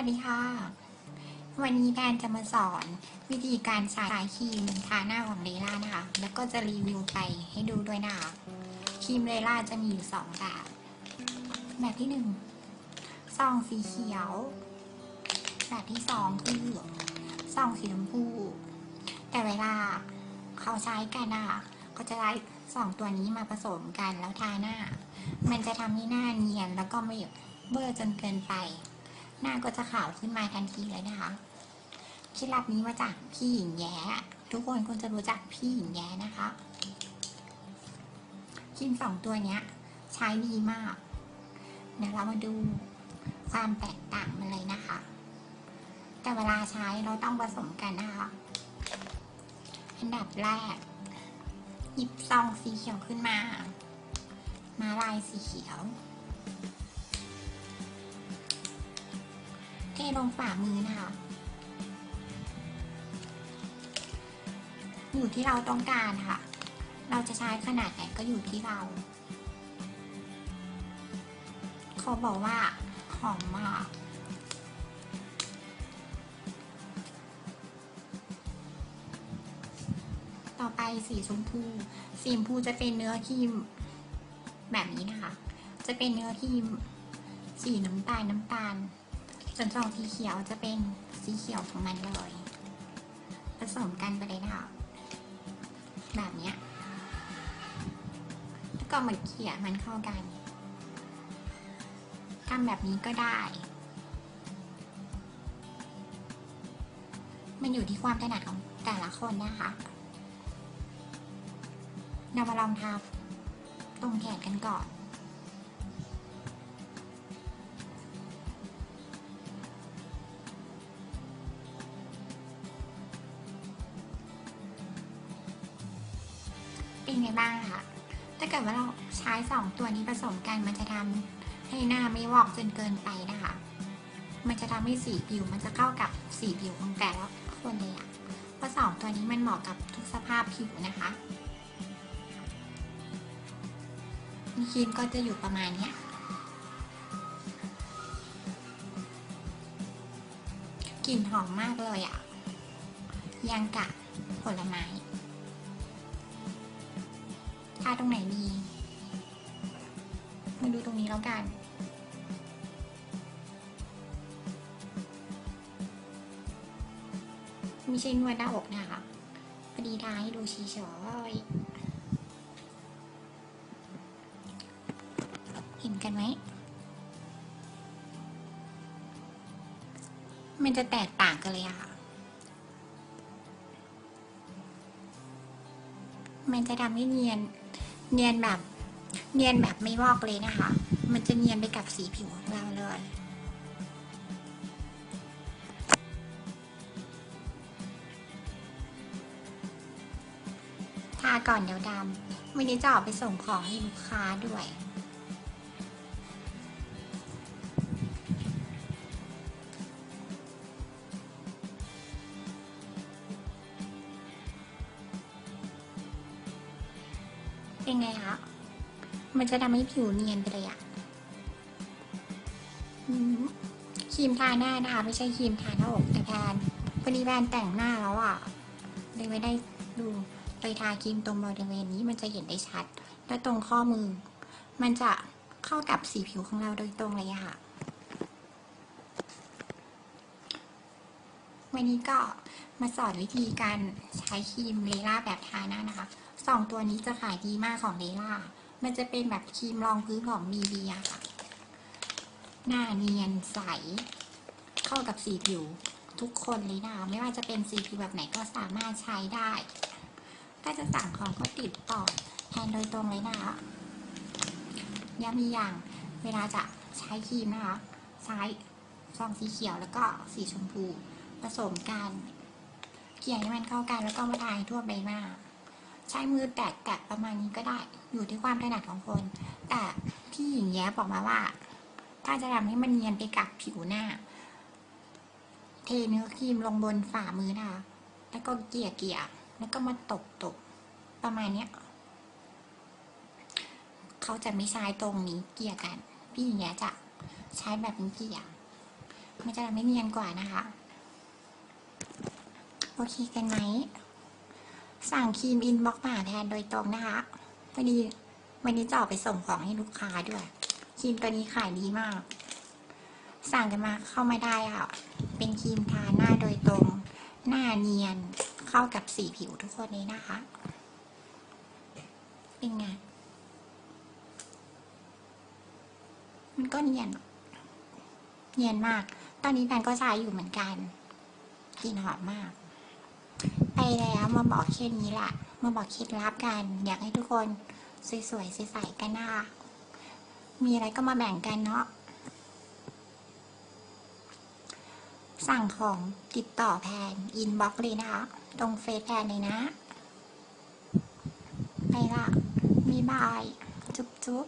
วัสดีค่ะ วันนี้แดนจะมาสอนวิธีการใช้ครีมทาหน้าของเลล่านะคะ แล้วก็จะรีวิวไปให้ดูด้วยนะคะครีมเลล่าจะมีอยู่สองแบบ แบบที่หนึ่งซองสีเขียว แบบที่สองคือซองสีชมพู แต่เวลาเขาใช้กันนะคะก็จะได้สองตัวนี้มาผสมกันแล้วทาหน้า มันจะทำให้หน้าเนียนแล้วก็ไม่เบอร์จนเกินไป หน้าก็จะขาวขึ้นมาทันทีเลยนะคะเคล็ดลับนี้มาจากพี่หญิงแย้ ทุกคนควรจะรู้จักพี่หญิงแย้นะคะครีมสองตัวเนี้ย ใช้ดีมาก เดี๋ยวเรามาดูความแตกต่างมันเลยนะคะ แต่เวลาใช้เราต้องผสมกันนะคะ อันดับแรก หยิบซองสีเขียวขึ้นมา มาลายสีเขียว ทลงฝ่ามือนะคะ อยู่ที่เราต้องการค่ะ เราจะใช้ขนาดไหนก็อยู่ที่เรา เขาบอกว่าหอมมากต่อไปสีชมพู สีชมพูจะเป็นเนื้อครีมแบบนี้นะคะ จะเป็นเนื้อครีม สีน้ำตาลน้ำตาล ส่วนซองสีเขียวจะเป็นสีเขียวของมันเลยผสมกันไปเลยนะคะแบบนี้แล้วก็มาเขี่ยมันเข้ากันทำแบบนี้ก็ได้ มันอยู่ที่ความถนัดของแต่ละคนนะคะเรามาลองทาตรงแขนกันก่อน เป็นไงบ้างคะถ้าเกิดว่าเราใช้สองตัวนี้ผสมกันมันจะทำให้หน้าไม่วอกจนเกินไปนะคะ มันจะทำให้สีผิวมันจะเข้ากับสีผิวของแต่ละคนเลยอะเพราะสองตัวนี้มันเหมาะกับทุกสภาพผิวนะคะครีมก็จะอยู่ประมาณนี้กลิ่นหอมมากเลยอะยังกะผลไม้ ทาตรงไหนดี มาดูตรงนี้แล้วกันไม่ใช่นวดหน้าอกนะคะพอดีทาให้ดูเฉยเห็นกันไหม มันจะแตกต่างกันเลยอะค่ะ มันจะทำให้เนียน เนียนแบบ เนียนแบบไม่วอกเลยนะคะ มันจะเนียนไปกับสีผิวของเราเลยทาก่อนเดี๋ยวดำวันนี้จะออกไปส่งของให้ลูกค้าด้วย เป็นไงคะมันจะทำให้ผิวเนียนไปเลยอะอครีมทาหน้านะคะไม่ใช่ครีมทาหน้าอกแต่แพนพอดีแพนแต่งหน้าแล้วอะเลยไม่ได้ดูเลยทาครีมตรงบริเวณนี้มันจะเห็นได้ชัด และตรงข้อมือ มันจะเข้ากับสีผิวของเราโดยตรงเลยอะค่ะ วันนี้ก็มาสอนวิธีการใช้ครีมเลล่าแบบทาหน้านะคะ สองตัวนี้จะขายดีมากของเลล่า มันจะเป็นแบบครีมรองพื้นของมีเบียค่ะ หน้าเนียนใส เข้ากับสีผิวทุกคนเลยนะไม่ว่าจะเป็นสีผิวแบบไหนก็สามารถใช้ได้ ถ้าจะสั่งของก็ติดต่อแทนโดยตรงเลยนะคะย้ำอีกอย่างเวลาจะใช้ครีมนะคะใช้ซองสีเขียวแล้วก็สีชมพูผสมกัน เกลี่ยให้มันเข้ากันแล้วก็มาทาทั่วใบหน้า ใช้มือแตะแตะประมาณนี้ก็ได้ อยู่ที่ความถนัดของคน แต่พี่หญิงแย้บอกมาว่า ถ้าจะทำให้มันเนียนไปกับผิวหน้า เทเนื้อครีมลงบนฝ่ามือนะคะแล้วก็เกลี่ยเกี่ยแล้วก็มาตบตบประมาณเนี้ยเขาจะไม่ใช้ตรงนี้เกลี่ยกัน พี่หญิงแย้จะใช้แบบนี้เกลี่ยมันจะทำให้เนียนกว่านะคะ โอเคกันไหม สั่งครีมอินบ็อกมาหาแทนโดยตรงนะคะพอดีวันนี้จะออกไปส่งของให้ลูกค้าด้วยครีมตัวนี้ขายดีมาก สั่งกันมาเข้ามาได้ค่ะ เป็นครีมทาหน้าโดยตรง หน้าเนียนเข้ากับสีผิวทุกคนเลยนะคะเป็นไงมันก็เนียน เนียนมาก ตอนนี้แพนก็ใช้อยู่เหมือนกันกลิ่นหอมมาก ไปแล้วมาบอกแค่นี้แหละมาบอกเคล็ดลับกัน อยากให้ทุกคนสวยๆใสๆกันนะคะมีอะไรก็มาแบ่งกันเนาะสั่งของติดต่อแพนอินบ็อกเลยนะคะ ตรงเฟซแพนเลยนะ ไปละมีบาย จุ๊บจุ๊บ